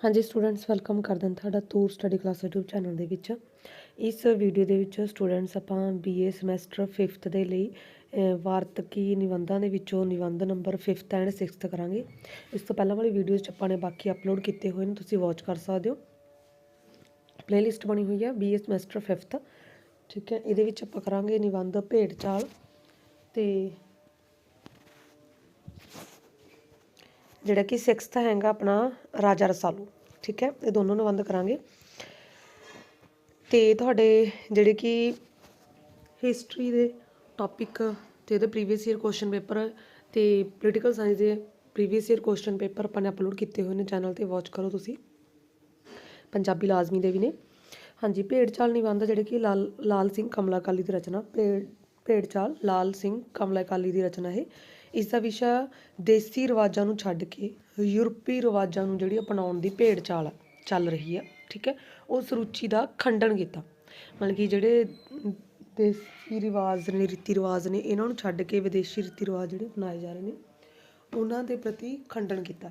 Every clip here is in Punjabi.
ਹਾਂਜੀ ਸਟੂਡੈਂਟਸ ਵੈਲਕਮ ਕਰਦੇ ਹਾਂ ਤੁਹਾਡਾ ਤੂਰ ਸਟੱਡੀ ਕਲਾਸ YouTube ਚੈਨਲ ਦੇ ਵਿੱਚ। ਇਸ ਵੀਡੀਓ ਦੇ ਵਿੱਚ ਸਟੂਡੈਂਟਸ ਆਪਾਂ BA ਸਮੈਸਟਰ 5th ਦੇ ਲਈ ਵਾਰਤਕੀ ਨਿਬੰਧਾਂ ਦੇ ਵਿੱਚੋਂ ਨਿਬੰਧ ਨੰਬਰ 5th ਐਂਡ 6th ਕਰਾਂਗੇ। ਇਸ ਤੋਂ ਪਹਿਲਾਂ ਵਾਲੀ ਵੀਡੀਓਜ਼ 'ਚ ਆਪਾਂ ਨੇ ਬਾਕੀ ਅਪਲੋਡ ਕੀਤੇ ਹੋਏ ਨੇ, ਤੁਸੀਂ ਵਾਚ ਕਰ ਸਕਦੇ ਹੋ। ਪਲੇਲਿਸਟ ਬਣੀ ਹੋਈ ਹੈ BA ਸਮੈਸਟਰ 5th ਠੀਕ ਹੈ, ਇਹਦੇ ਵਿੱਚ ਆਪਾਂ ਕਰਾਂਗੇ ਨਿਬੰਧ ਭੇਡ ਚਾਲ ਤੇ ਜਿਹੜਾ ਕਿ 6th ਹੈਗਾ ਆਪਣਾ ਰਾਜਾ ਰਸਾਲੂ, ਠੀਕ ਹੈ? ਇਹ ਦੋਨੋਂ ਨੂੰ ਬੰਦ ਕਰਾਂਗੇ। ਤੇ ਤੁਹਾਡੇ ਜਿਹੜੇ ਕਿ ਹਿਸਟਰੀ ਦੇ ਟੌਪਿਕ ਤੇ ਇਹਦੇ ਪ੍ਰੀਵੀਅਸ ਈਅਰ ਕੁਐਸਚਨ ਪੇਪਰ ਤੇ ਪੋਲੀਟੀਕਲ ਸਾਇੰਸ ਦੇ ਪ੍ਰੀਵੀਅਸ ਈਅਰ ਕੁਐਸਚਨ ਪੇਪਰ ਆਪਾਂ ਨੇ ਅਪਲੋਡ ਕੀਤੇ ਹੋਏ ਨੇ ਚੈਨਲ ਤੇ ਵਾਚ ਕਰੋ ਤੁਸੀਂ। ਪੰਜਾਬੀ ਲਾਜ਼ਮੀ ਦੇ ਵੀ ਨੇ। ਹਾਂਜੀ ਭੇੜ ਚਾਲ ਨਿਬੰਧ ਜਿਹੜੇ ਕਿ ਲਾਲ ਲਾਲ ਸਿੰਘ ਕਮਲਾ ਕਾਲੀ ਦੀ ਰਚਨਾ, ਭੇਡ ਭੇਡ ਚਾਲ ਲਾਲ ਸਿੰਘ ਕਮਲਾ ਕਾਲੀ ਦੀ ਰਚਨਾ ਹੈ ਇਸ ਦਾ ਵਿਸ਼ਾ ਦੇਸੀ ਰਿਵਾਜਾਂ ਨੂੰ ਛੱਡ ਕੇ ਯੂਰਪੀ ਰਿਵਾਜਾਂ ਨੂੰ ਜਿਹੜੀ ਅਪਣਾਉਣ ਦੀ ਭੇਡ ਚਾਲ ਚੱਲ ਰਹੀ ਆ, ਠੀਕ ਹੈ? ਉਸ ਰੁਚੀ ਦਾ ਖੰਡਨ ਕੀਤਾ। ਮਤਲਬ ਕਿ ਜਿਹੜੇ ਦੇਸੀ ਰਿਵਾਜ ਨੇ, ਰੀਤੀ ਰਿਵਾਜ ਨੇ, ਇਹਨਾਂ ਨੂੰ ਛੱਡ ਕੇ ਵਿਦੇਸ਼ੀ ਰੀਤੀ ਰਿਵਾਜ ਜਿਹੜੇ ਅਪਣਾਏ ਜਾ ਰਹੇ ਨੇ, ਉਹਨਾਂ ਦੇ ਪ੍ਰਤੀ ਖੰਡਨ ਕੀਤਾ।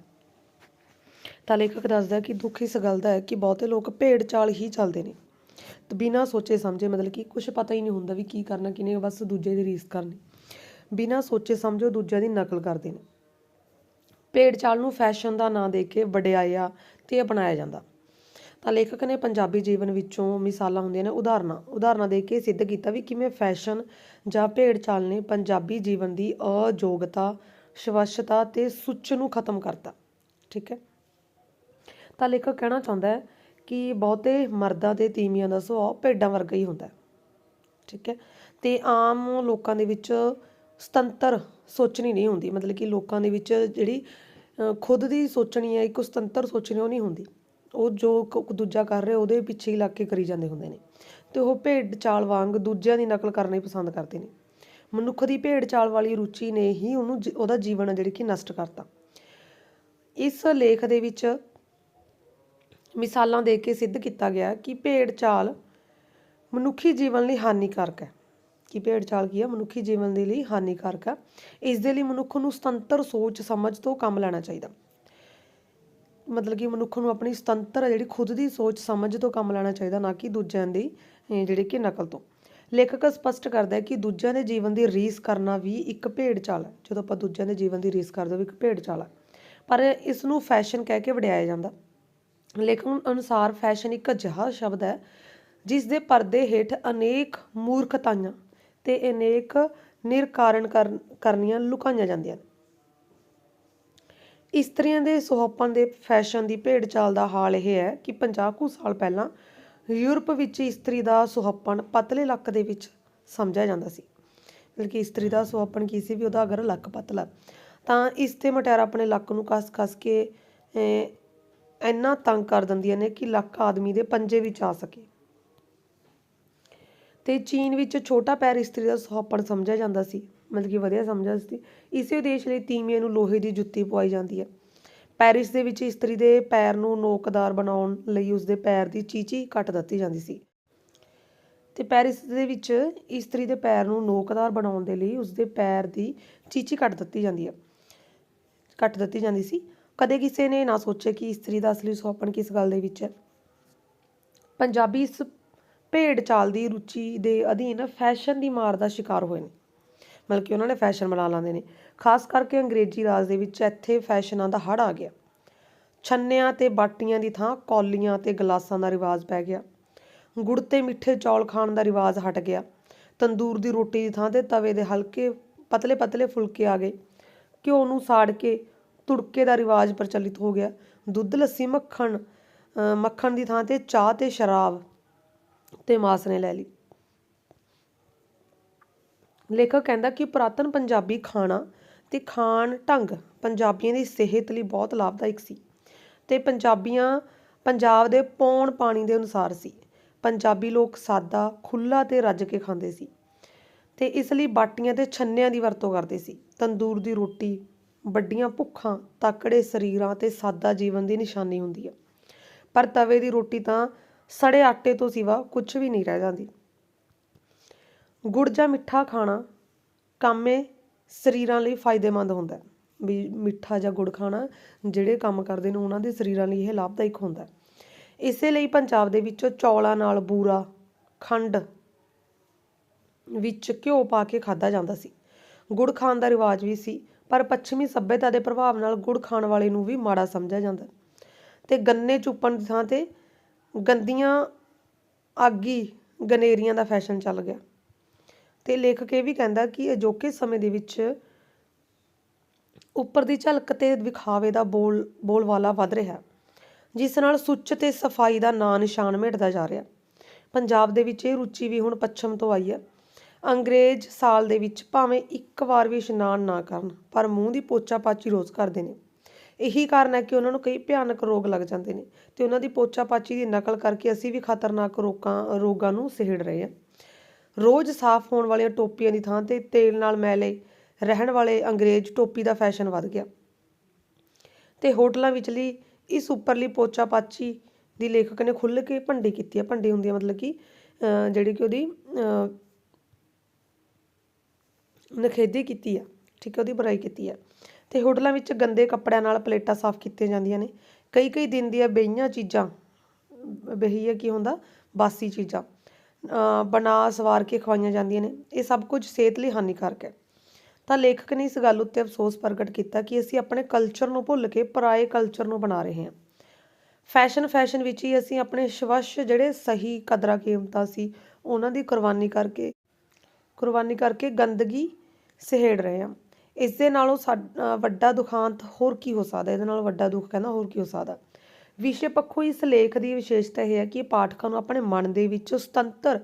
ਤਾਂ ਲੇਖਕ ਦੱਸਦਾ ਕਿ ਦੁੱਖ ਇਸ ਗੱਲ ਦਾ ਹੈ ਕਿ ਬਹੁਤੇ ਲੋਕ ਭੇਡ ਚਾਲ ਹੀ ਚੱਲਦੇ ਨੇ। ਤੇ ਬਿਨਾਂ ਸੋਚੇ ਸਮਝੇ ਮਤਲਬ ਕਿ ਕੁਝ ਪਤਾ ਹੀ ਨਹੀਂ ਹੁੰਦਾ ਵੀ ਕੀ ਕਰਨਾ ਕਿਨੇ ਬਸ ਦੂਜੇ ਦੀ ਰੀਸ ਕਰਨੀ। ਬਿਨਾਂ ਸੋਚੇ ਸਮਝੋ ਦੂਜਿਆਂ ਦੀ ਨਕਲ ਕਰਦੇ ਨੇ। ਭੇਡ ਚਾਲ ਨੂੰ ਫੈਸ਼ਨ ਦਾ ਨਾਂ ਦੇ ਕੇ ਵਡਿਆਇਆ ਤੇ ਅਪਣਾਇਆ ਜਾਂਦਾ। ਤਾਂ ਲੇਖਕ ਨੇ ਪੰਜਾਬੀ ਜੀਵਨ ਵਿੱਚੋਂ ਮਿਸਾਲਾਂ ਹੁੰਦੀਆਂ ਨੇ ਉਦਾਹਰਨਾਂ। ਉਦਾਹਰਨਾਂ ਦੇ ਕੇ ਸਿੱਧ ਕੀਤਾ ਵੀ ਕਿਵੇਂ ਫੈਸ਼ਨ ਜਾਂ ਭੇਡ ਚਾਲ ਨੇ ਪੰਜਾਬੀ ਜੀਵਨ ਦੀ ਅਯੋਗਤਾ, ਸਵੱਛਤਾ ਤੇ ਸੁੱਚ ਨੂੰ ਖਤਮ ਕਰਤਾ। ਠੀਕ ਹੈ? ਤਾਂ ਲੇਖਕ ਕਹਿਣਾ ਚਾਹੁੰਦਾ ਹੈ ਕਿ ਬਹੁਤੇ ਮਰਦਾਂ ਤੇ ਤੀਵੀਆਂ ਦਾ ਸੁਭਾਅ ਭੇਡਾਂ ਵਰਗਾ ਹੀ ਹੁੰਦਾ ਠੀਕ ਹੈ? ਤੇ ਆਮ ਲੋਕਾਂ ਦੇ ਵਿੱਚ ਸੁਤੰਤਰ ਸੋਚਣੀ ਨਹੀਂ ਹੁੰਦੀ। ਮਤਲਬ ਕਿ ਲੋਕਾਂ ਦੇ ਵਿੱਚ ਜਿਹੜੀ ਖੁਦ ਦੀ ਸੋਚਣੀ ਹੈ, ਇੱਕ ਸੁਤੰਤਰ ਸੋਚਣੀ ਉਹ ਨਹੀਂ ਹੁੰਦੀ। ਉਹ ਜੋ ਕ- ਦੂਜਾ ਕਰ ਰਿਹਾ, ਉਹਦੇ ਪਿੱਛੇ ਹੀ ਲੱਗ ਕੇ ਕਰੀ ਜਾਂਦੇ ਹੁੰਦੇ ਨੇ। ਤੇ ਉਹ ਭੇਡ ਚਾਲ ਵਾਂਗ ਦੂਜਿਆਂ ਦੀ ਨਕਲ ਕਰਨੀ ਪਸੰਦ ਕਰਦੇ ਨੇ। ਮਨੁੱਖ ਦੀ ਭੇਡ ਚਾਲ ਵਾਲੀ ਰੁਚੀ ਨੇ ਹੀ ਉਹਨੂੰ ਜੀ- ਉਹਦਾ ਜੀਵਨ ਆ ਜਿਹੜੀ ਕਿ ਨਸ਼ਟ ਕਰਤਾ। ਇਸ ਲੇਖ ਦੇ ਵਿੱਚ ਮਿਸਾਲਾਂ ਦੇ ਕੇ ਸਿੱਧ ਕੀਤਾ ਗਿਆ ਕਿ ਭੇਡ ਚਾਲ ਮਨੁੱਖੀ ਜੀਵਨ ਲਈ ਹਾਨੀਕਾਰਕ ਹੈ। ਕਿ ਭੇਡ ਚਾਲ ਕੀ ਹੈ ਮਨੁੱਖੀ ਜੀਵਨ ਦੇ ਲਈ ਹਾਨੀਕਾਰਕ ਹੈ ਇਸ ਦੇ ਲਈ ਮਨੁੱਖ ਨੂੰ ਸੁਤੰਤਰ ਸੋਚ ਸਮਝ ਤੋਂ ਕੰਮ ਲੈਣਾ ਚਾਹੀਦਾ। ਮਤਲਬ ਕਿ ਮਨੁੱਖ ਨੂੰ ਆਪਣੀ ਸੁਤੰਤਰ ਜਿਹੜੀ ਖੁਦ ਦੀ ਸੋਚ ਸਮਝ ਤੋਂ ਕੰਮ ਲੈਣਾ ਚਾਹੀਦਾ ਨਾ ਕਿ ਦੂਜਿਆਂ ਦੀ ਅਹ, ਜਿਹੜੀ ਕਿ ਨਕਲ ਤੋਂ। ਲੇਖਕ ਸਪਸ਼ਟ ਕਰਦਾ ਹੈ ਕਿ ਦੂਜਿਆਂ ਦੇ ਜੀਵਨ ਦੀ ਰੀਸ ਕਰਨਾ ਵੀ ਇੱਕ ਭੇਡ ਚਾਲ ਹੈ ਜਦੋਂ ਆਪਾਂ ਦੂਜਿਆਂ ਦੇ ਜੀਵਨ ਦੀ ਰੀਸ ਕਰਦੇ ਹਾਂ ਵੀ ਇੱਕ ਭੇਡ ਚਾਲ ਹੈ ਪਰ ਇਸ ਨੂੰ ਫੈਸ਼ਨ ਕਹਿ ਕੇ ਵਡਿਆਇਆ ਜਾਂਦਾ। ਲੇਖਕ ਅਨੁਸਾਰ ਫੈਸ਼ਨ ਇੱਕ ਅਜਿਹਾ ਸ਼ਬਦ ਹੈ ਜਿਸ ਦੇ ਪਰਦੇ ਹੇਠ ਅਨੇਕ ਮੂਰਖਤਾਈਆਂ ਤੇ ਅਨੇਕ ਨਿਰਕਾਰਨ ਕਰਨੀਆਂ ਲੁਕਾਈਆਂ ਜਾਂਦੀਆਂ ਨੇ। ਇਸਤਰੀਆਂ ਦੇ ਸੁਹੱਪਣ ਦੇ ਫੈਸ਼ਨ ਦੀ ਭੇਡ ਚਾਲ ਦਾ ਹਾਲ ਇਹ ਹੈ ਕਿ 50 ਕੁ ਸਾਲ ਪਹਿਲਾਂ ਯੂਰਪ ਵਿੱਚ ਇਸਤਰੀ ਦਾ ਸੁਹੱਪਣ ਪਤਲੇ ਲੱਕ ਦੇ ਵਿੱਚ ਸਮਝਿਆ ਜਾਂਦਾ ਸੀ। ਮਤਲਬ ਕਿ ਇਸਤਰੀ ਦਾ ਸੁਹੱਪਣ ਕੀ ਸੀ ਵੀ ਉਹਦਾ ਅਗਰ ਲੱਕ ਪਤਲਾ ਤਾਂ ਇਸ ਤੇ ਮਟਿਆਰਾ ਆਪਣੇ ਲੱਕ ਨੂੰ ਕੱਸ-ਕੱਸ ਕੇ ਇੰਨਾ ਤੰਗ ਕਰ ਦਿੰਦੀਆਂ ਨੇ ਕਿ ਲੱਕ ਆਦਮੀ ਦੇ ਪੰਜੇ ਵਿੱਚ ਆ ਸਕੇ। ਤੇ ਚੀਨ ਵਿੱਚ ਛੋਟਾ ਪੈਰ ਇਸਤਰੀ ਦਾ ਸੁਹੱਪਣ ਸਮਝਿਆ ਜਾਂਦਾ ਸੀ, ਮਤਲਬ ਕਿ ਵਧੀਆ ਸਮਝਿਆ ਸੀ। ਇਸੇ ਉਦੇਸ਼ ਲਈ ਤੀਮੀਆਂ ਨੂੰ ਲੋਹੇ ਦੀ ਜੁੱਤੀ ਪਵਾਈ ਜਾਂਦੀ ਹੈ। ਪੈਰਿਸ ਦੇ ਵਿੱਚ ਇਸਤਰੀ ਦੇ ਪੈਰ ਨੂੰ ਨੋਕਦਾਰ ਬਣਾਉਣ ਲਈ ਉਸਦੇ ਪੈਰ ਦੀ ਚੀਚੀ ਕੱਟ ਦਿੱਤੀ ਜਾਂਦੀ ਸੀ। ਤੇ ਪੈਰਿਸ ਦੇ ਵਿੱਚ ਇਸਤਰੀ ਦੇ ਪੈਰ ਨੂੰ ਨੋਕਦਾਰ ਬਣਾਉਣ ਦੇ ਲਈ ਉਸਦੇ ਪੈਰ ਦੀ ਚੀਚੀ ਕੱਟ ਦਿੱਤੀ ਜਾਂਦੀ ਹੈ। ਕੱਟ ਦਿੱਤੀ ਜਾਂਦੀ ਸੀ। ਕਦੇ ਕਿਸੇ ਨੇ ਨਾ ਸੋਚਿਆ ਕਿ ਇਸਤਰੀ ਦਾ ਅਸਲੀ ਸੁਹੱਪਣ ਕਿਸ ਗੱਲ ਦੇ ਵਿੱਚ ਹੈ। ਪੰਜਾਬੀ ਇਸ ਭੇਡ ਚਾਲ ਦੀ ਰੁਚੀ ਦੇ ਅਧੀਨ ਫੈਸ਼ਨ ਦੀ ਮਾਰ ਦਾ ਸ਼ਿਕਾਰ ਹੋਏ ਨੇ। ਮਤਲਬ ਕਿ ਉਹਨਾਂ ਨੇ ਫੈਸ਼ਨ ਬਣਾ ਲਾਂਦੇ ਨੇ। ਖਾਸ ਕਰਕੇ ਅੰਗਰੇਜ਼ੀ ਰਾਜ ਦੇ ਵਿੱਚ ਇੱਥੇ ਫੈਸ਼ਨਾਂ ਦਾ ਹੜ ਆ ਗਿਆ। ਛੰਨਿਆਂ ਤੇ ਬਾਟੀਆਂ ਦੀ ਥਾਂ ਕੌਲੀਆਂ ਤੇ ਗਲਾਸਾਂ ਦਾ ਰਿਵਾਜ ਪੈ ਗਿਆ। ਗੁੜ ਤੇ ਮਿੱਠੇ ਚੌਲ ਖਾਣ ਦਾ ਰਿਵਾਜ ਹਟ ਗਿਆ। ਤੰਦੂਰ ਦੀ ਰੋਟੀ ਦੀ ਥਾਂ ਤੇ ਤਵੇ ਦੇ ਹਲਕੇ ਪਤਲੇ ਪਤਲੇ ਫੁਲਕੇ ਆ ਗਏ। ਘਿਓ ਨੂੰ ਸਾੜ ਕੇ ਤੁੜਕੇ ਦਾ ਰਿਵਾਜ ਪ੍ਰਚਲਿਤ ਹੋ ਗਿਆ। ਦੁੱਧ, ਲੱਸੀ, ਮੱਖਣ ਮੱਖਣ ਦੀ ਥਾਂ ਤੇ ਚਾਹ ਤੇ ਸ਼ਰਾਬ ਤੇ ਮਾਸ ਨੇ ਲੈ ਲਈ। ਲੇਖਕ ਕਹਿੰਦਾ ਕਿ ਪੁਰਾਤਨ ਪੰਜਾਬੀ ਖਾਣਾ ਤੇ ਖਾਣ ਢੰਗ ਪੰਜਾਬੀਆਂ ਦੀ ਸਿਹਤ ਲਈ ਬਹੁਤ ਲਾਭਦਾਇਕ ਸੀ ਤੇ ਪੰਜਾਬੀਆਂ, ਪੰਜਾਬ ਦੇ ਪੌਣ ਪਾਣੀ ਦੇ ਅਨੁਸਾਰ ਸੀ। ਪੰਜਾਬੀ ਲੋਕ ਸਾਦਾ ਖੁੱਲਾ ਤੇ ਰੱਜ ਕੇ ਖਾਂਦੇ ਸੀ ਤੇ ਇਸ ਲਈ ਬਾਟੀਆਂ ਤੇ ਛੰਨਿਆਂ ਦੀ ਵਰਤੋਂ ਕਰਦੇ ਸੀ। ਤੰਦੂਰ ਦੀ ਰੋਟੀ, ਵੱਡੀਆਂ ਭੁੱਖਾਂ, ਤਕੜੇ ਸਰੀਰਾਂ ਤੇ ਸਾਦਾ ਜੀਵਨ ਦੀ ਨਿਸ਼ਾਨੀ ਹੁੰਦੀ ਹੈ ਪਰ ਤਵੇ ਦੀ ਰੋਟੀ ਤਾਂ ਸੜੇ ਆਟੇ ਤੋਂ ਸਿਵਾ ਕੁਝ ਵੀ ਨਹੀਂ ਰਹਿ ਜਾਂਦੀ। ਗੁੜ ਜਾਂ ਮਿੱਠਾ ਖਾਣਾ ਕਾਮੇ ਸਰੀਰਾਂ ਲਈ ਫਾਇਦੇਮੰਦ ਹੁੰਦਾ ਹੈ। ਵੀ ਮਿੱਠਾ ਜਾਂ ਗੁੜ ਖਾਣਾ ਜਿਹੜੇ ਕੰਮ ਕਰਦੇ ਨੇ, ਉਹਨਾਂ ਦੇ ਸਰੀਰਾਂ ਲਈ ਇਹ ਲਾਭਦਾਇਕ ਹੁੰਦਾ ਹੈ। ਇਸੇ ਲਈ ਪੰਜਾਬ ਦੇ ਵਿੱਚ ਚੌਲਾਂ ਨਾਲ ਬੂਰਾ, ਖੰਡ ਵਿੱਚ ਘਿਓ ਪਾ ਕੇ ਖਾਧਾ ਜਾਂਦਾ ਸੀ। ਗੁੜ ਖਾਣ ਦਾ ਰਿਵਾਜ ਵੀ ਸੀ, ਪਰ ਪੱਛਮੀ ਸੱਭਿਅਤਾ ਦੇ ਪ੍ਰਭਾਵ ਨਾਲ ਗੁੜ ਖਾਣ ਵਾਲੇ ਨੂੰ ਵੀ ਮਾੜਾ ਸਮਝਿਆ ਜਾਂਦਾ ਤੇ ਗੰਨੇ ਚੁੱਪਣ ਦੀ ਥਾਂ ਤੇ ਗੰਦੀਆਂ, ਆਗੀ ਗਨੇਰੀਆਂ ਦਾ ਫੈਸ਼ਨ ਚੱਲ ਗਿਆ। ਤੇ ਲੇਖਕ ਇਹ ਵੀ ਕਹਿੰਦਾ ਕਿ ਅਜੋਕੇ ਸਮੇਂ ਦੇ ਵਿੱਚ ਉੱਪਰ ਦੀ ਝਲਕ ਤੇ ਵਿਖਾਵੇ ਦਾ ਬੋਲ ਬੋਲਵਾਲਾ ਵੱਧ ਰਿਹਾ ਜਿਸ ਨਾਲ ਸੁੱਚ ਤੇ ਸਫ਼ਾਈ ਦਾ ਨਾਂ ਨਿਸ਼ਾਨ ਮਿਟਦਾ ਜਾ ਰਿਹਾ ਪੰਜਾਬ ਦੇ ਵਿੱਚ ਇਹ ਰੁਚੀ ਵੀ ਹੁਣ ਪੱਛਮ ਤੋਂ ਆਈ ਹੈ। ਅੰਗਰੇਜ਼ ਸਾਲ ਦੇ ਵਿੱਚ ਭਾਵੇਂ ਇੱਕ ਵਾਰ ਵੀ ਇਸ਼ਨਾਨ ਨਾ ਕਰਨ, ਪਰ ਮੂੰਹ ਦੀ ਪੋਚਾ ਪਾਚੀ ਰੋਜ਼ ਕਰਦੇ ਨੇ। ਇਹੀ ਕਾਰਨ ਹੈ ਕਿ ਉਹਨਾਂ ਨੂੰ ਕਈ ਭਿਆਨਕ ਰੋਗ ਲੱਗ ਜਾਂਦੇ ਨੇ ਤੇ ਉਹਨਾਂ ਦੀ ਪੋਚਾ ਪਾਚੀ ਦੀ ਨਕਲ ਕਰਕੇ ਅਸੀਂ ਵੀ ਖਤਰਨਾਕ ਰੋਗਾਂ ਰੋਗਾਂ ਨੂੰ ਸਿਹੜ ਰਹੇ ਹਾਂ। ਰੋਜ਼ ਸਾਫ਼ ਹੋਣ ਵਾਲੀਆਂ ਟੋਪੀਆਂ ਦੀ ਥਾਂ ਤੇ ਤੇਲ ਨਾਲ ਮੈਲੇ ਰਹਿਣ ਵਾਲੇ ਅੰਗਰੇਜ਼ ਟੋਪੀ ਦਾ ਫੈਸ਼ਨ ਵੱਧ ਗਿਆ। ਤੇ ਹੋਟਲਾਂ ਵਿਚਲੀ ਇਸ ਉੱਪਰਲੀ ਪੋਚਾਪਾਚੀ ਦੀ ਲੇਖਕ ਨੇ ਖੁੱਲ੍ਹ ਕੇ ਭੰਡੀ ਕੀਤੀ ਹੈ ਭੰਡੀ ਹੁੰਦੀ ਹੈ ਮਤਲਬ ਕਿ, ਅਹ ਜਿਹੜੀ ਕਿ ਉਹਦੀ, ਅਹ ਨਖੇਦੀ ਕੀਤੀ ਆ, ਠੀਕ ਹੈ, ਉਹਦੀ ਬੁਰਾਈ ਕੀਤੀ ਆ। ਤੇ ਹੋਟਲਾਂ ਵਿੱਚ ਗੰਦੇ ਕੱਪੜਿਆਂ ਨਾਲ ਪਲੇਟਾਂ ਸਾਫ਼ ਕੀਤੀਆਂ ਜਾਂਦੀਆਂ ਨੇ। ਕਈ ਕਈ ਦਿਨ ਦੀਆਂ ਬੇਹੀਆਂ ਚੀਜ਼ਾਂ ਬਹੀਆ ਕੀ ਹੁੰਦਾ, ਬਾਸੀ ਚੀਜ਼ਾਂ ਬਣਾ ਸਵਾਰ ਕੇ ਖਵਾਈਆਂ ਜਾਂਦੀਆਂ ਨੇ। ਇਹ ਸਭ ਕੁਝ ਸਿਹਤ ਲਈ ਹਾਨੀਕਾਰਕ ਹੈ। ਤਾਂ ਲੇਖਕ ਨੇ ਇਸ ਗੱਲ ਉੱਤੇ ਅਫਸੋਸ ਪ੍ਰਗਟ ਕੀਤਾ ਕਿ ਅਸੀਂ ਆਪਣੇ ਕਲਚਰ ਨੂੰ ਭੁੱਲ ਕੇ ਪਰਾਏ ਕਲਚਰ ਨੂੰ ਬਣਾ ਰਹੇ ਹਾਂ। ਫੈਸ਼ਨ ਫੈਸ਼ਨ ਵਿੱਚ ਹੀ ਅਸੀਂ ਆਪਣੇ ਸ਼ਵਸ਼ ਜਿਹੜੇ ਸਹੀ ਕਦਰਾਂ ਕੀਮਤਾਂ ਸੀ, ਉਹਨਾਂ ਦੀ ਕੁਰਬਾਨੀ ਕਰਕੇ ਕੁਰਬਾਨੀ ਕਰਕੇ ਗੰਦਗੀ ਸਹੇੜ ਰਹੇ ਹਾਂ। ਇਸ ਦੇ ਨਾਲੋਂ ਸਾਡ- ਵੱਡਾ ਦੁਖਾਂਤ ਹੋਰ ਕੀ ਹੋ ਸਕਦਾ? ਇਹਦੇ ਨਾਲੋਂ ਵੱਡਾ ਦੁੱਖ ਕਹਿੰਦਾ ਹੋਰ ਕੀ ਹੋ ਸਕਦਾ? ਵਿਸ਼ੇ ਪੱਖੋਂ ਇਸ ਲੇਖ ਦੀ ਵਿਸ਼ੇਸ਼ਤਾ ਇਹ ਹੈ ਕਿ ਇਹ ਪਾਠਕਾਂ ਨੂੰ ਆਪਣੇ ਮਨ ਦੇ ਵਿੱਚ ਸੁਤੰਤਰ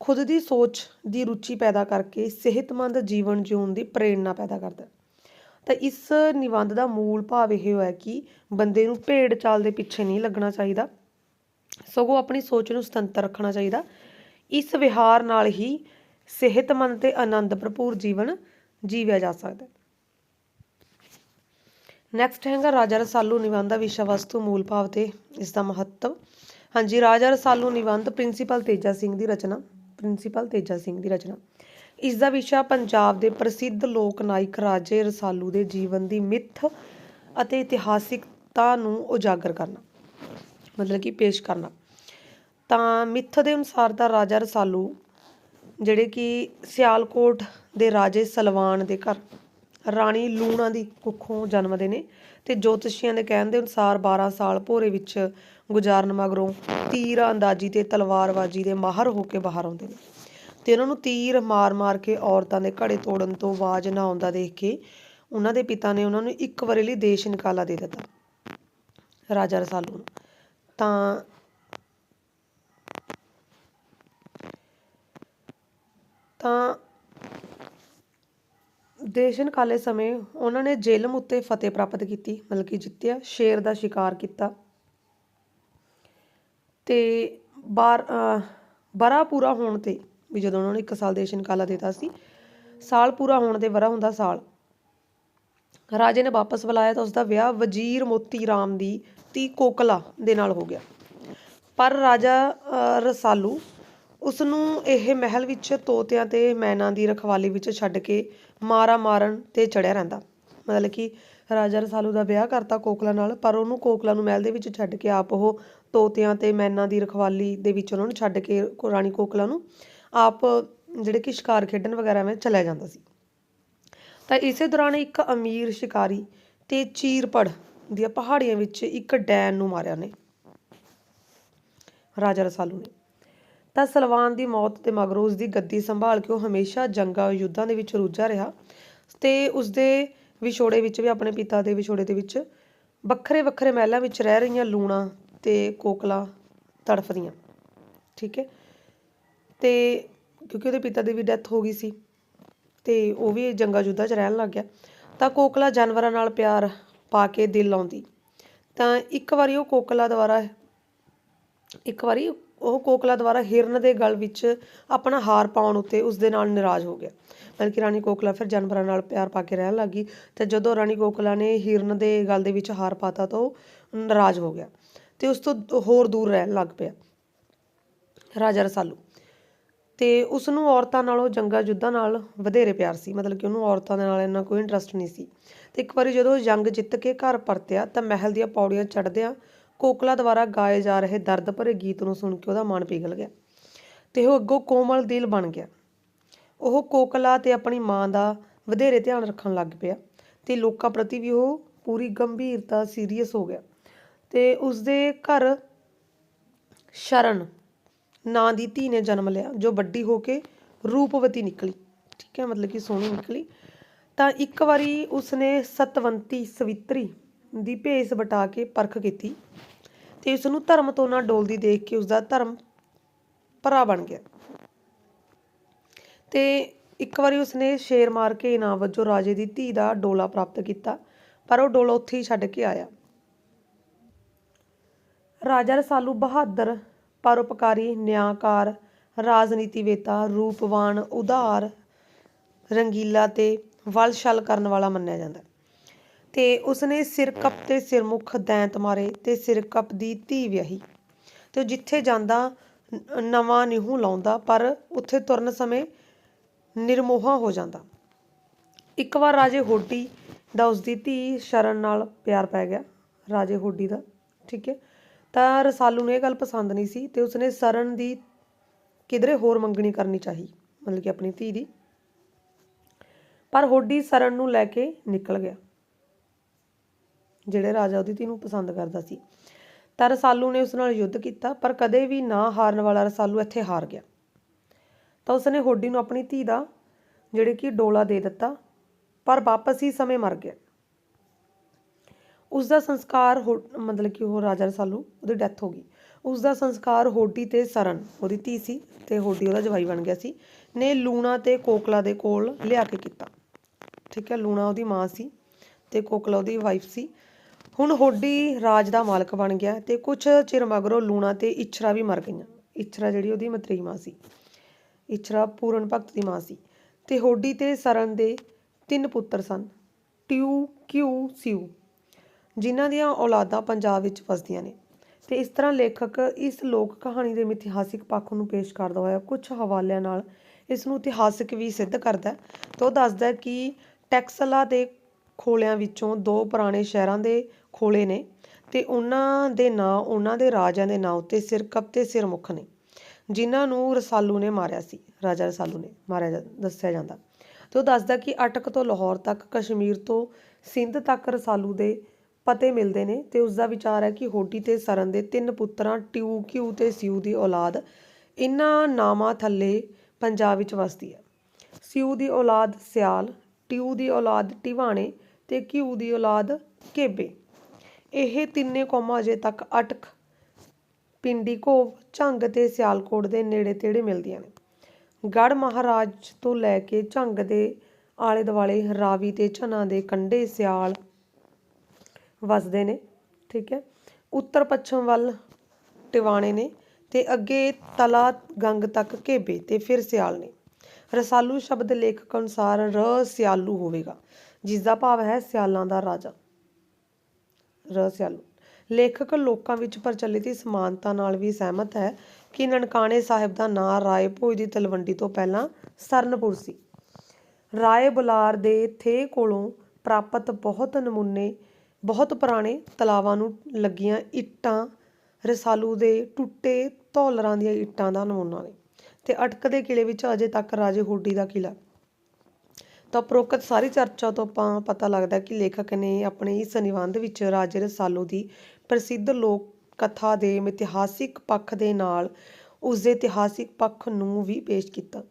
ਖੁਦ ਦੀ ਸੋਚ ਦੀ ਰੁਚੀ ਪੈਦਾ ਕਰਕੇ ਸਿਹਤਮੰਦ ਜੀਵਨ ਜਿਉਣ ਦੀ ਪ੍ਰੇਰਣਾ ਪੈਦਾ ਕਰਦਾ ਤਾਂ ਇਸ ਨਿਬੰਧ ਦਾ ਮੂਲ ਭਾਵ ਇਹ ਹੋਇਆ ਕਿ ਬੰਦੇ ਨੂੰ ਭੇਡ ਚਾਲ ਦੇ ਪਿੱਛੇ ਨਹੀਂ ਲੱਗਣਾ ਚਾਹੀਦਾ। ਸਗੋਂ ਆਪਣੀ ਸੋਚ ਨੂੰ ਸੁਤੰਤਰ ਰੱਖਣਾ ਚਾਹੀਦਾ। ਇਸ ਵਿਹਾਰ ਨਾਲ ਹੀ ਸਿਹਤਮੰਦ ਤੇ ਆਨੰਦ ਭਰਪੂਰ ਜੀਵਨ ਜੀਵਿਆ ਜਾ ਸਕਦਾ ਹੈ। ਨੈਕਸਟ ਹੈਗਾ ਰਾਜਾ ਰਸਾਲੂ ਨਿਬੰਧ ਦਾ ਵਿਸ਼ਾ ਵਸਤੂ ਮੂਲ ਭਾਵ ਤੇ ਇਸ ਦਾ ਮਹੱਤਵ। ਹਾਂਜੀ, ਰਾਜਾ ਰਸਾਲੂ ਨਿਬੰਧ ਪ੍ਰਿੰਸੀਪਲ ਤੇਜਾ ਸਿੰਘ ਦੀ ਰਚਨਾ, ਪ੍ਰਿੰਸੀਪਲ ਤੇਜਾ ਸਿੰਘ ਦੀ ਰਚਨਾ। ਇਸ ਦਾ ਵਿਸ਼ਾ ਪੰਜਾਬ ਦੇ ਪ੍ਰਸਿੱਧ ਲੋਕ ਨਾਇਕ ਰਾਜੇ ਰਸਾਲੂ ਦੇ ਜੀਵਨ ਦੀ ਮਿੱਥ ਅਤੇ ਇਤਿਹਾਸਿਕਤਾ ਨੂੰ ਉਜਾਗਰ ਕਰਨਾ, ਮਤਲਬ ਕਿ ਪੇਸ਼ ਕਰਨਾ। ਤਾਂ ਮਿੱਥ ਦੇ ਅਨੁਸਾਰ ਦਾ ਰਾਜਾ ਰਸਾਲੂ ਜਿਹੜੇ ਕਿ ਸਿਆਲਕੋਟ ਦੇ ਰਾਜੇ ਸਲਵਾਨ ਦੇ ਘਰ, ਰਾਣੀ ਲੂਣਾ ਦੀ ਕੁੱਖੋਂ ਜਨਮਦੇ ਨੇ ਤੇ ਜੋਤਸ਼ੀਆਂ ਦੇ ਕਹਿਣ ਦੇ ਅਨੁਸਾਰ 12 ਸਾਲ ਭੋਰੇ ਵਿੱਚ ਗੁਜ਼ਾਰਨ ਮਗਰੋਂ ਤੀਰ ਅੰਦਾਜ਼ੀ ਤੇ ਤਲਵਾਰਬਾਜ਼ੀ ਦੇ ਮਾਹਰ ਹੋ ਕੇ ਬਾਹਰ ਆਉਂਦੇ ਨੇ ਤੇ ਉਹਨਾਂ ਨੂੰ ਤੀਰ ਮਾਰ-ਮਾਰ ਕੇ ਔਰਤਾਂ ਦੇ ਘੜੇ ਤੋੜਨ ਤੋਂ ਆਵਾਜ਼ ਨਾ ਆਉਂਦਾ ਦੇਖ ਕੇ ਉਹਨਾਂ ਦੇ ਪਿਤਾ ਨੇ ਉਹਨਾਂ ਨੂੰ ਇੱਕ ਵਾਰੀ ਲਈ ਦੇਸ਼ ਨਿਕਾਲਾ ਦੇ ਦਿੱਤਾ, ਰਾਜਾ ਰਸਾਲੂ ਤਾਂ ਤਾਂ ਦੇਸ਼ਨ ਕਾਲੇ ਸਮੇਂ ਉਹਨਾਂ ਨੇ ਜੇਲਮ ਉੱਤੇ ਫਤਿਹ ਪ੍ਰਾਪਤ ਕੀਤੀ ਮਤਲਬ ਕਿ ਜਿੱਤਿਆ ਸ਼ੇਰ ਦਾ ਸ਼ਿਕਾਰ ਕੀਤਾ। ਤੇ ਬਾਰ ਅਹ ਬਰਾ ਪੂਰਾ ਹੋਣ ਤੇ ਵੀ ਜਦੋਂ ਉਹਨਾਂ ਨੇ ਇੱਕ ਸਾਲ ਦੇਸ਼ਨ ਕਾਲਾ ਦਿੱਤਾ ਸੀ ਸਾਲ ਪੂਰਾ ਹੋਣ ਤੇ ਵਰਾ ਹੁੰਦਾ ਸਾਲ। ਰਾਜੇ ਨੇ ਵਾਪਸ ਬੁਲਾਇਆ ਤਾਂ ਉਸ ਦਾ ਵਿਆਹ ਵਜ਼ੀਰ ਮੋਤੀ ਰਾਮ ਦੀ ਧੀ ਕੋਕਲਾ ਦੇ ਨਾਲ ਹੋ ਗਿਆ। ਪਰ ਰਾਜਾ ਅਹ, ਰਸਾਲੂ ਉਸ ਨੂੰ ਇਹ ਮਹਿਲ ਵਿੱਚ ਤੋਤਿਆਂ ਤੇ ਮੈਨਾ ਦੀ ਰਖਵਾਲੀ ਵਿੱਚ ਛੱਡ ਕੇ ਮਾਰਾ ਮਾਰਨ ਤੇ ਚੜਿਆ ਰਹਿੰਦਾ। ਮਤਲਬ ਕਿ ਰਾਜਾ ਰਸਾਲੂ ਦਾ ਵਿਆਹ ਕਰਤਾ ਕੋਕਲਾ ਨਾਲ, ਪਰ ਉਹਨੂੰ ਕੋਕਲਾ ਨੂੰ ਮਹਿਲ ਦੇ ਵਿੱਚ ਛੱਡ ਕੇ ਆਪ ਉਹ ਤੋਤਿਆਂ ਤੇ ਮੈਨਾਂ ਦੀ ਰਖਵਾਲੀ ਦੇ ਵਿੱਚ ਉਹਨਾਂ ਨੂੰ ਛੱਡ ਕੇ ਰਾਣੀ ਕੋਕਲਾ ਨੂੰ ਆਪ ਜਿਹੜੇ ਕਿ ਸ਼ਿਕਾਰ ਖੇਡਣ ਵਗੈਰਾ ਵਿੱਚ ਚਲਿਆ ਜਾਂਦਾ ਸੀ। ਤਾਂ ਇਸੇ ਦੌਰਾਨ ਇੱਕ ਅਮੀਰ ਸ਼ਿਕਾਰੀ ਤੇ ਚੀਰਪੜ ਦੀਆਂ ਪਹਾੜੀਆਂ ਵਿੱਚ ਇੱਕ ਡੈਨ ਨੂੰ ਮਾਰਿਆ ਨੇ ਰਾਜਾ ਰਸਾਲੂ ਨੇ। ਤਾਂ ਸਲਵਾਨ ਦੀ ਮੌਤ ਦੇ ਮਗਰੋਂ ਉਸ ਦੀ ਗੱਦੀ ਸੰਭਾਲ ਕੇ ਉਹ ਹਮੇਸ਼ਾ ਜੰਗਾਂ ਯੁੱਧਾਂ ਦੇ ਵਿੱਚ ਰੁੱਝਾ ਰਿਹਾ ਤੇ ਉਸ ਦੇ ਵਿਛੋੜੇ ਵਿੱਚ ਵੀ, ਆਪਣੇ ਪਿਤਾ ਦੇ ਵਿਛੋੜੇ ਦੇ ਵਿੱਚ ਵੱਖਰੇ ਵੱਖਰੇ ਮਹਿਲਾਂ ਵਿੱਚ ਰਹਿ ਰਹੀਆਂ ਲੂਣਾ ਤੇ ਕੋਕਲਾ ਤੜਫਦੀਆਂ। ਠੀਕ ਹੈ? ਤੇ ਕਿਉਂਕਿ ਉਹਦੇ ਪਿਤਾ ਦੀ ਵੀ ਡੈਥ ਹੋ ਗਈ ਸੀ ਤੇ ਉਹ ਵੀ ਜੰਗਾਂ ਯੁੱਧਾਂ 'ਚ ਰਹਿਣ ਲੱਗ ਗਿਆ। ਤਾਂ ਕੋਕਲਾ ਜਾਨਵਰਾਂ ਨਾਲ ਪਿਆਰ ਪਾ ਕੇ ਦਿਲ ਲਾਉਂਦੀ। ਤਾਂ ਇੱਕ ਵਾਰੀ ਉਹ ਕੋਕਲਾ ਦੁਆਰਾ, ਇੱਕ ਵਾਰੀ ਉਹ ਕੋਕਲਾ ਦੁਆਰਾ ਹਿਰਨ ਦੇ ਗਲ ਵਿੱਚ ਆਪਣਾ ਹਾਰ ਪਾਉਣ ਉੱਤੇ ਉਸ ਦੇ ਨਾਲ ਨਾਰਾਜ਼ ਹੋ ਗਿਆ। ਮਤਲਬ ਰਾਣੀ ਕੋਕਲਾ ਫਿਰ ਜਾਨਵਰਾਂ ਨਾਲ ਪਿਆਰ ਪਾ ਕੇ ਰਹਿਣ ਲੱਗੀ ਤੇ ਜਦੋਂ ਰਾਣੀ ਕੋਕਲਾ ਨੇ ਹਿਰਨ ਦੇ ਗਲ ਦੇ ਵਿੱਚ ਹਾਰ ਪਾਤਾ ਤਾਂ ਉਹ ਨਾਰਾਜ਼ ਹੋ ਗਿਆ ਤੇ ਉਸ ਤੋਂ ਹੋਰ ਦੂਰ ਰਹਿਣ ਲੱਗ ਪਿਆ। ਰਾਜਾ ਰਸਾਲੂ। ਤੇ ਉਸ ਨੂੰ ਔਰਤਾਂ ਨਾਲੋਂ ਜੰਗਾਂ ਯੁੱਧਾਂ ਨਾਲ ਵਧੇਰੇ ਪਿਆਰ ਸੀ। ਮਤਲਬ ਕਿ ਉਹਨੂੰ ਔਰਤਾਂ ਦੇ ਨਾਲ ਇੰਨਾ ਕੋਈ ਇੰਟਰਸਟ ਨਹੀਂ ਸੀ। ਤੇ ਇੱਕ ਵਾਰੀ ਜਦੋਂ ਜੰਗ ਜਿੱਤ ਕੇ ਘਰ ਪਰਤਿਆ ਤਾਂ ਮਹਿਲ ਦੀਆਂ ਪੌੜੀਆਂ ਚੜ੍ਹਦਿਆਂ ਕੋਕਲਾ ਦੁਆਰਾ ਗਾਏ ਜਾ ਰਹੇ ਦਰਦ ਭਰੇ ਗੀਤ ਨੂੰ ਸੁਣ ਕੇ ਉਹਦਾ ਮਨ ਪਿਘਲ ਗਿਆ ਤੇ ਉਹ ਅੱਗੋਂ ਕੋਮਲ ਦਿਲ ਬਣ ਗਿਆ। ਉਹ ਕੋਕਲਾ ਤੇ ਆਪਣੀ ਮਾਂ ਦਾ ਵਧੇਰੇ ਧਿਆਨ ਰੱਖਣ ਲੱਗ ਪਿਆ ਤੇ ਲੋਕਾਂ ਪ੍ਰਤੀ ਵੀ ਉਹ ਪੂਰੀ ਗੰਭੀਰਤਾ ਸੀਰੀਅਸ ਹੋ ਗਿਆ ਤੇ ਉਸਦੇ ਘਰ ਸ਼ਰਨ ਨਾਂ ਦੀ ਧੀ ਨੇ ਜਨਮ ਲਿਆ, ਜੋ ਵੱਡੀ ਹੋ ਕੇ ਰੂਪਵਤੀ ਨਿਕਲੀ, ਠੀਕ ਹੈ, ਮਤਲਬ ਕਿ ਸੋਹਣੀ ਨਿਕਲੀ। ਤਾਂ ਇੱਕ ਵਾਰੀ ਉਸਨੇ ਸਤਵੰਤੀ ਸਵਿਤਰੀ ਦੀ ਭੇਸ ਵਟਾ ਕੇ ਪਰਖ ਕੀਤੀ ਤੇ ਉਸ ਨੂੰ ਧਰਮ ਤੋਂ ਨਾ ਡੋਲਦੀ ਦੇਖ ਕੇ ਉਸਦਾ ਧਰਮ ਭਰਾ ਬਣ ਗਿਆ ਤੇ ਇੱਕ ਵਾਰੀ ਉਸਨੇ ਸ਼ੇਰ ਮਾਰ ਕੇ ਇਨਾਮ ਵਜੋਂ ਰਾਜੇ ਦੀ ਧੀ ਦਾ ਡੋਲਾ ਪ੍ਰਾਪਤ ਕੀਤਾ, ਪਰ ਉਹ ਡੋਲਾ ਉੱਥੇ ਹੀ ਛੱਡ ਕੇ ਆਇਆ ਰਾਜਾ ਰਸਾਲੂ ਬਹਾਦਰ, ਪਰਉਪਕਾਰੀ, ਨਿਆਂਕਾਰ, ਰਾਜਨੀਤੀਵੇਤਾ, ਰੂਪਵਾਨ ਉਦਾਰ ਰੰਗੀਲਾ ਤੇ ਵਲਛਲ ਕਰਨ ਵਾਲਾ ਮੰਨਿਆ ਜਾਂਦਾ ਹੈ। ਤੇ ਉਸਨੇ ਸਿਰਕਪ ਤੇ ਸਿਰਮੁਖ ਦੈਂਤ ਮਾਰੇ ਤੇ ਸਿਰਕਪ ਦੀ ਧੀ ਵਿਆਹੀ। ਤੇ ਉਹ ਜਿੱਥੇ ਜਾਂਦਾ ਨਵਾਂ ਨਿਹੂ ਲਾਉਂਦਾ, ਪਰ ਉੱਥੇ ਤੁਰਨ ਸਮੇਂ ਨਿਰਮੋਹਾ ਹੋ ਜਾਂਦਾ। ਇੱਕ ਵਾਰ ਰਾਜੇ ਹੋਡੀ ਦਾ ਉਸਦੀ ਧੀ ਸ਼ਰਨ ਨਾਲ ਪਿਆਰ ਪੈ ਗਿਆ, ਰਾਜੇ ਹੋਡੀ ਦਾ, ਠੀਕ ਹੈ। ਤਾਂ ਰਸਾਲੂ ਨੂੰ ਇਹ ਗੱਲ ਪਸੰਦ ਨਹੀਂ ਸੀ ਤੇ ਉਸਨੇ ਸਰਨ ਦੀ ਕਿਧਰੇ ਹੋਰ ਮੰਗਣੀ ਕਰਨੀ ਚਾਹੀ, ਮਤਲਬ ਕਿ ਆਪਣੀ ਧੀ ਦੀ। ਪਰ ਹੋਡੀ ਸਰਨ ਨੂੰ ਲੈ ਕੇ ਨਿਕਲ ਗਿਆ। ਜਿਹੜੇ ਰਾਜਾ ਉਹਦੀ ਧੀ ਨੂੰ ਪਸੰਦ ਕਰਦਾ ਸੀ। ਤਾਂ ਰਸਾਲੂ ਨੇ ਉਸ ਨਾਲ ਯੁੱਧ ਕੀਤਾ, ਪਰ ਕਦੇ ਵੀ ਨਾ ਹਾਰਨ ਵਾਲਾ ਰਸਾਲੂ ਇੱਥੇ ਹਾਰ ਗਿਆ। ਤਾਂ ਉਸਨੇ ਹੋਡੀ ਨੂੰ ਆਪਣੀ ਧੀ ਦਾ, ਜਿਹੜੇ ਕਿ ਡੋਲਾ ਦੇ ਦਿੱਤਾ, ਪਰ ਵਾਪਸ ਹੀ ਸਮੇਂ ਮਰ ਗਿਆ। ਉਸ ਦਾ ਸੰਸਕਾਰ ਮਤਲਬ ਕਿ ਉਹ ਰਾਜਾ ਰਸਾਲੂ, ਉਹਦੀ ਡੈਥ ਹੋ ਗਈ। ਉਸ ਦਾ ਸੰਸਕਾਰ ਹੋਡੀ ਤੇ ਸਰਨ, ਉਹਦੀ ਧੀ ਸੀ ਤੇ ਹੋਡੀ ਉਹਦਾ ਜਵਾਈ ਬਣ ਗਿਆ ਸੀ, ਨੇ ਲੂਣਾ ਤੇ ਕੋਕਲਾ ਦੇ ਕੋਲ ਲਿਆ ਕੇ ਕੀਤਾ। ਠੀਕ ਹੈ, ਲੂਣਾ ਉਹਦੀ ਮਾਂ ਸੀ ਤੇ ਕੋਕਲਾ ਉਹਦੀ ਵਾਈਫ ਸੀ। ਹੁਣ ਹੋਡੀ ਰਾਜ ਦਾ ਮਾਲਕ ਬਣ ਗਿਆ ਤੇ ਕੁਝ ਚਿਰ ਮਗਰੋਂ ਲੂਣਾ ਤੇ ਇਛਰਾ ਵੀ ਮਰ ਗਈਆਂ। ਇਛਰਾ ਜਿਹੜੀ ਉਹਦੀ ਮਤਰੀ ਮਾਂ ਸੀ। ਇਛਰਾ ਪੂਰਨ ਭਗਤ ਦੀ ਮਾਂ ਸੀ। ਤੇ ਹੋਡੀ ਤੇ ਸਰਨ ਦੇ ਤਿੰਨ ਪੁੱਤਰ ਸਨ, ਟਿਊ, ਕਿਊ, ਸਿਊ, ਜਿਨ੍ਹਾਂ ਦੀਆਂ ਔਲਾਦਾਂ ਪੰਜਾਬ ਵਿੱਚ ਵਸਦੀਆਂ ਨੇ। ਤੇ ਇਸ ਤਰ੍ਹਾਂ ਲੇਖਕ ਇਸ ਲੋਕ ਕਹਾਣੀ ਦੇ ਇਤਿਹਾਸਿਕ ਪੱਖ ਨੂੰ ਪੇਸ਼ ਕਰਦਾ ਹੋਇਆ ਕੁਝ ਹਵਾਲਿਆਂ ਨਾਲ ਇਸ ਨੂੰ ਇਤਿਹਾਸਿਕ ਵੀ ਸਿੱਧ ਕਰਦਾ ਹੈ ਤੇ ਉਹ ਦੱਸਦਾ ਕਿ ਟੈਕਸਲਾ ਦੇ ਖੋਲਿਆਂ ਵਿੱਚੋਂ ਦੋ ਪੁਰਾਣੇ ਸ਼ਹਿਰਾਂ ਦੇ ਖੋਲੇ ਨੇ ਤੇ ਉਹਨਾਂ ਦੇ ਨਾਂ, ਉਹਨਾਂ ਦੇ ਰਾਜਿਆਂ ਦੇ ਨਾਂ ਉੱਤੇ ਸਿਰਕਪ ਤੇ ਸਿਰਮੁਖ ਨੇ, ਜਿਨ੍ਹਾਂ ਨੂੰ ਰਸਾਲੂ ਨੇ ਮਾਰਿਆ ਸੀ, ਰਾਜਾ ਰਸਾਲੂ ਨੇ ਮਾਰਿਆ ਜਾ- ਦੱਸਿਆ ਜਾਂਦਾ। ਤੇ ਉਹ ਦੱਸਦਾ ਕਿ ਅਟਕ ਤੋਂ ਲਾਹੌਰ ਤੱਕ, ਕਸ਼ਮੀਰ ਤੋਂ ਸਿੰਧ ਤੱਕ ਰਸਾਲੂ ਦੇ ਪਤੇ ਮਿਲਦੇ ਨੇ ਤੇ ਉਸ ਦਾ ਵਿਚਾਰ ਹੈ ਕਿ ਹੋਡੀ ਤੇ ਸਰਨ ਦੇ ਤਿੰਨ ਪੁੱਤਰਾਂ ਟਿਊ ਕਿਊ ਤੇ ਸਿਊ ਦੀ ਔਲਾਦ ਇਨ੍ਹਾਂ ਨਾਮਾਂ ਥੱਲੇ ਪੰਜਾਬ ਵਿੱਚ ਵਸਦੀ ਹੈ। ਸਿਊ ਦੀ ਔਲਾਦ ਸਿਆਲ, ਟਿਊ ਦੀ ਔਲਾਦ ਟਿਵਾਣੇ ਤੇ ਕਿਊ ਦੀ ਔਲਾਦ ਕੇਬੇ। ਇਹ ਤਿੰਨੇ ਕੌਮਾਂ ਅਜੇ ਤੱਕ ਅਟਕ ਪਿੰਡੀ ਕੋਵ ਝੰਗ ਤੇ ਸਿਆਲਕੋਟ ਦੇ ਨੇੜੇ ਤੇੜੇ ਮਿਲਦੀਆਂ ਨੇ। ਗੜ ਮਹਾਰਾਜ ਤੋਂ ਲੈ ਕੇ ਝੰਗ ਦੇ ਆਲੇ ਦੁਆਲੇ ਰਾਵੀ ਤੇ ਝਨਾ ਦੇ ਕੰਢੇ ਸਿਆਲ ਵਸਦੇ ਨੇ, ਠੀਕ ਹੈ। ਉੱਤਰ ਪੱਛਮ ਵੱਲ ਟਿਵਾਣੇ ਨੇ ਤੇ ਅੱਗੇ ਤਲਾ ਗੰਗ ਤੱਕ ਘੇਬੇ ਤੇ ਫਿਰ ਸਿਆਲ ਨੇ। ਰਸਾਲੂ ਸ਼ਬਦ ਲੇਖਕ ਅਨੁਸਾਰ ਰ ਸਿਆਲੂ ਹੋਵੇਗਾ ਜਿਸ ਦਾ ਭਾਵ ਹੈ ਸਿਆਲਾਂ ਦਾ ਰਾਜਾ। ਰ ਸਿਆਲੂ। ਲੇਖਕ ਲੋਕਾਂ ਵਿੱਚ ਪ੍ਰਚਲਿਤ ਸਮਾਨਤਾ ਨਾਲ ਵੀ ਸਹਿਮਤ ਹੈ ਕਿ ਨਨਕਾਣੇ ਸਾਹਿਬ ਦਾ ਨਾਂ ਰਾਏ ਭੋਜ ਦੀ ਤਲਵੰਡੀ ਤੋਂ ਪਹਿਲਾਂ ਸਰਨਪੁਰ ਸੀ। ਰਾਏ ਬੁਲਾਰ ਦੇ ਥੇ ਕੋਲੋਂ ਪ੍ਰਾਪਤ ਬਹੁਤ ਨਮੂਨੇ, ਬਹੁਤ ਪੁਰਾਣੇ ਤਲਾਵਾਂ ਨੂੰ ਲੱਗੀਆਂ ਇੱਟਾਂ, ਰਸਾਲੂ ਦੇ ਟੁੱਟੇ ਧੌਲਰਾਂ ਦੀਆਂ ਇੱਟਾਂ ਦਾ ਨਮੂਨਾ ਨੇ ਤੇ ਅਟਕ ਦੇ ਕਿਲੇ ਵਿੱਚ ਅਜੇ ਤੱਕ ਰਾਜੇ ਹੋਡੀ ਦਾ ਕਿਲਾ। ਤਾਂ ਉਪਰੋਕਤ ਸਾਰੀ ਚਰਚਾ ਤੋਂ ਆਪਾਂ ਪਤਾ ਲੱਗਦਾ ਕਿ ਲੇਖਕ ਨੇ ਆਪਣੇ ਇਸ ਨਿਬੰਧ ਵਿੱਚ ਰਾਜੇ ਰਸਾਲੂ ਦੀ ਪ੍ਰਸਿੱਧ ਲੋਕ ਕਥਾ ਦੇ ਇਤਿਹਾਸਿਕ ਪੱਖ ਦੇ ਨਾਲ ਉਸ ਦੇ ਇਤਿਹਾਸਿਕ ਪੱਖ ਨੂੰ ਵੀ ਪੇਸ਼ ਕੀਤਾ।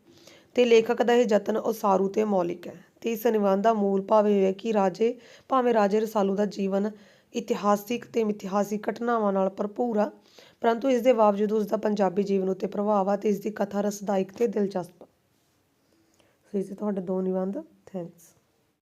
ਤੇ ਲੇਖਕ ਦਾ ਇਹ ਯਤਨ ਉਸਾਰੂ ਤੇ ਮੌਲਿਕ ਹੈ। ਤੇ ਇਸ ਨਿਬੰਧ ਦਾ ਮੂਲ ਭਾਵ ਇਹ ਹੈ ਕਿ ਰਾਜੇ, ਭਾਵੇਂ ਰਾਜੇ ਰਸਾਲੂ ਦਾ ਜੀਵਨ ਇਤਿਹਾਸਿਕ ਤੇ ਮਿਥਿਹਾਸਿਕ ਘਟਨਾਵਾਂ ਨਾਲ ਭਰਪੂਰ ਆ, ਪਰੰਤੂ ਇਸ ਦੇ ਬਾਵਜੂਦ ਉਸ ਦਾ ਪੰਜਾਬੀ ਜੀਵਨ ਉੱਤੇ ਪ੍ਰਭਾਵ ਆ ਤੇ ਇਸ ਦੀ ਕਥਾ ਰਸਦਾਇਕ ਤੇ ਦਿਲਚਸਪ ਸੋ ਇਹ ਸੀ ਤੁਹਾਡੇ ਦੋ ਨਿਬੰਧ। ਥੈਂਕਸ